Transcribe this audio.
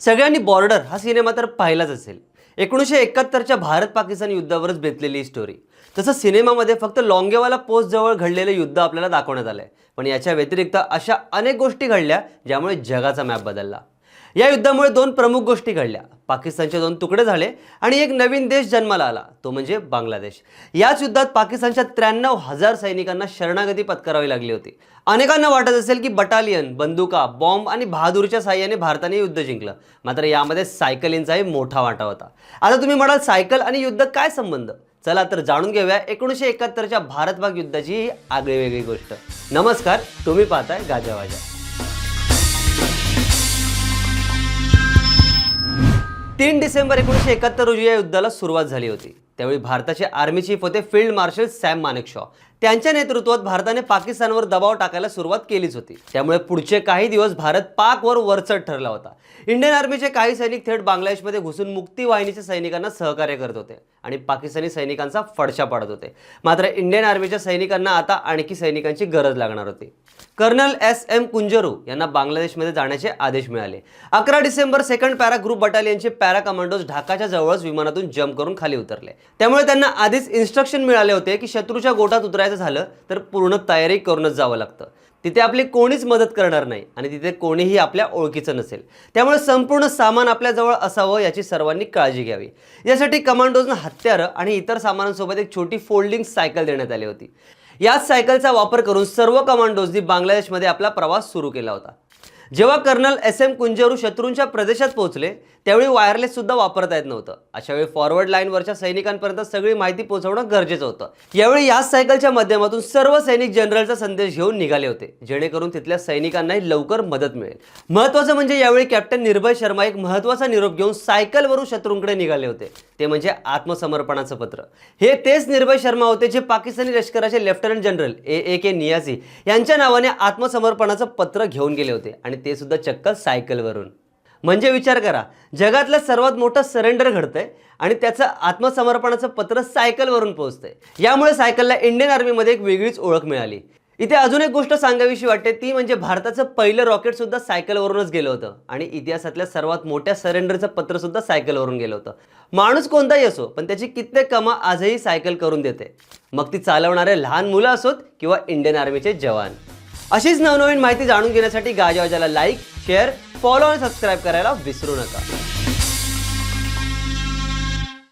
सगळ्यांनी बॉर्डर हा सिनेमा तर पाहिलाच असेल. एकोणीसशे एकाहत्तरच्या भारत पाकिस्तान युद्धावरच बेतलेली ही स्टोरी तसं सिनेमामध्ये फक्त लॉंगेवाला पोस्ट जवळ घडलेलं युद्ध आपल्याला दाखवण्यात आलंय. पण याच्या व्यतिरिक्त अशा अनेक गोष्टी घडल्या ज्यामुळे जगाचा मॅप बदलला. या युद्धामुळे दोन प्रमुख गोष्टी घडल्या. पाकिस्तानचे दोन तुकडे झाले आणि एक नवीन देश जन्माला आला तो म्हणजे बांगलादेश. याच युद्धात पाकिस्तानच्या त्र्याण्णव हजार सैनिकांना शरणागती पत्करावी लागली होती. अनेकांना वाटत असेल की बटालियन बंदुका बॉम्ब आणि बहादूरच्या साह्याने भारताने युद्ध जिंकलं. मात्र यामध्ये सायकलींचाही मोठा वाटा होता. आता तुम्ही म्हणाल सायकल आणि युद्ध काय संबंध? चला तर जाणून घेऊया एकोणीसशे एकाहत्तरच्या भारत भाग युद्धाची ही आगळी वेगळी गोष्ट. नमस्कार तुम्ही पाहताय गाजावाजा तीन डिसेंबर एकोणीसशे एकाहत्तर रोजी या युद्धाला सुरुवात झाली होती. त्यावेळी भारताचे आर्मी चीफ होते फील्ड मार्शल सॅम मानेकशॉ त्यांच्या नेतृत्वात भारताने पाकिस्तानवर दबाव टाकायला सुरुवात केलीच होती. त्यामुळे पुढचे काही दिवस भारत पाकवर वरचढ ठरला होता. इंडियन आर्मीचे काही सैनिक थेट बांगलादेशमध्ये घुसून मुक्ती वाहिनीच्या सैनिकांना सहकार्य करत होते आणि पाकिस्तानी सैनिकांचा फडशा पाडत होते. मात्र इंडियन आर्मीच्या सैनिकांना आता आणखी सैनिकांची गरज लागणार होती. कर्नल एस एम कुंजरू यांना बांगलादेशमध्ये जाण्याचे आदेश मिळाले. अकरा डिसेंबर सेकंड पॅरा ग्रुप बटालियनचे पॅरा कमांडोज ढाकाच्या जवळच विमानातून जम्प करून खाली उतरले. त्यामुळे त्यांना आधीच इन्स्ट्रक्शन मिळाले होते की शत्रूच्या गोटात उतरायचं झालं तर पूर्ण तयारी करूनच जावं लागतं. तिथे आपली कोणीच मदत करणार नाही आणि तिथे कोणीही आपल्या ओळखीचं नसेल. त्यामुळे संपूर्ण सामान आपल्याजवळ असावं याची सर्वांनी काळजी घ्यावी. यासाठी कमांडोजनं हत्यारं आणि इतर सामानांसोबत एक छोटी फोल्डिंग सायकल देण्यात आली होती. याच सायकलचा वापर करून सर्व कमांडोजनी बांगलादेशमध्ये आपला प्रवास सुरू केला होता. जेव्हा कर्नल एस एम कुंजरू शत्रूंच्या प्रदेशात पोहोचले त्यावेळी वायरलेस सुद्धा वापरता येत नव्हतं. अशा वेळी फॉरवर्ड लाईनवरच्या सैनिकांपर्यंत सगळी माहिती पोहोचवणं गरजेचं होतं. यावेळी याच सायकलच्या माध्यमातून सर्व सैनिक जनरलचा संदेश घेऊन निघाले होते जेणेकरून तिथल्या सैनिकांनाही लवकर मदत मिळेल. महत्त्वाचं म्हणजे यावेळी कॅप्टन निर्भय शर्मा एक महत्त्वाचा निरोप घेऊन सायकलवरून शत्रूंकडे निघाले होते. ते म्हणजे आत्मसमर्पणाचं पत्र. हे तेच निर्भय शर्मा होते जे पाकिस्तानी लष्कराचे लेफ्टनंट जनरल ए ए के नियासी यांच्या नावाने आत्मसमर्पणाचं पत्र घेऊन गेले होते आणि ते सुद्धा चक्क सायकलवरून. म्हणजे विचार करा जगातलं सर्वात मोठं सरेंडर घडतंय आणि त्याचं आत्मसमर्पणाचं पत्र सायकलवरून पोहोचतंय. यामुळे सायकलला इंडियन आर्मीमध्ये एक वेगळीच ओळख मिळाली. इथे अजून एक गोष्ट सांगावीशी वाटते ती म्हणजे भारताचं पहिलं रॉकेट सुद्धा सायकलवरूनच गेलं होतं. आणि इतिहासातल्या सर्वात मोठ्या सरेंडरचं पत्र सुद्धा सायकलवरून गेलं होतं. माणूस कोणताही असो पण त्याची कित्येक कामं आजही सायकल करून देते. मग ती चालवणारे लहान मुलं असोत किंवा इंडियन आर्मीचे जवान. अशीच नवनवीन माहिती जाणून घेण्यासाठी गाजावाजाला लाईक शेअर फॉलो आणि सबस्क्राईब करायला विसरू नका.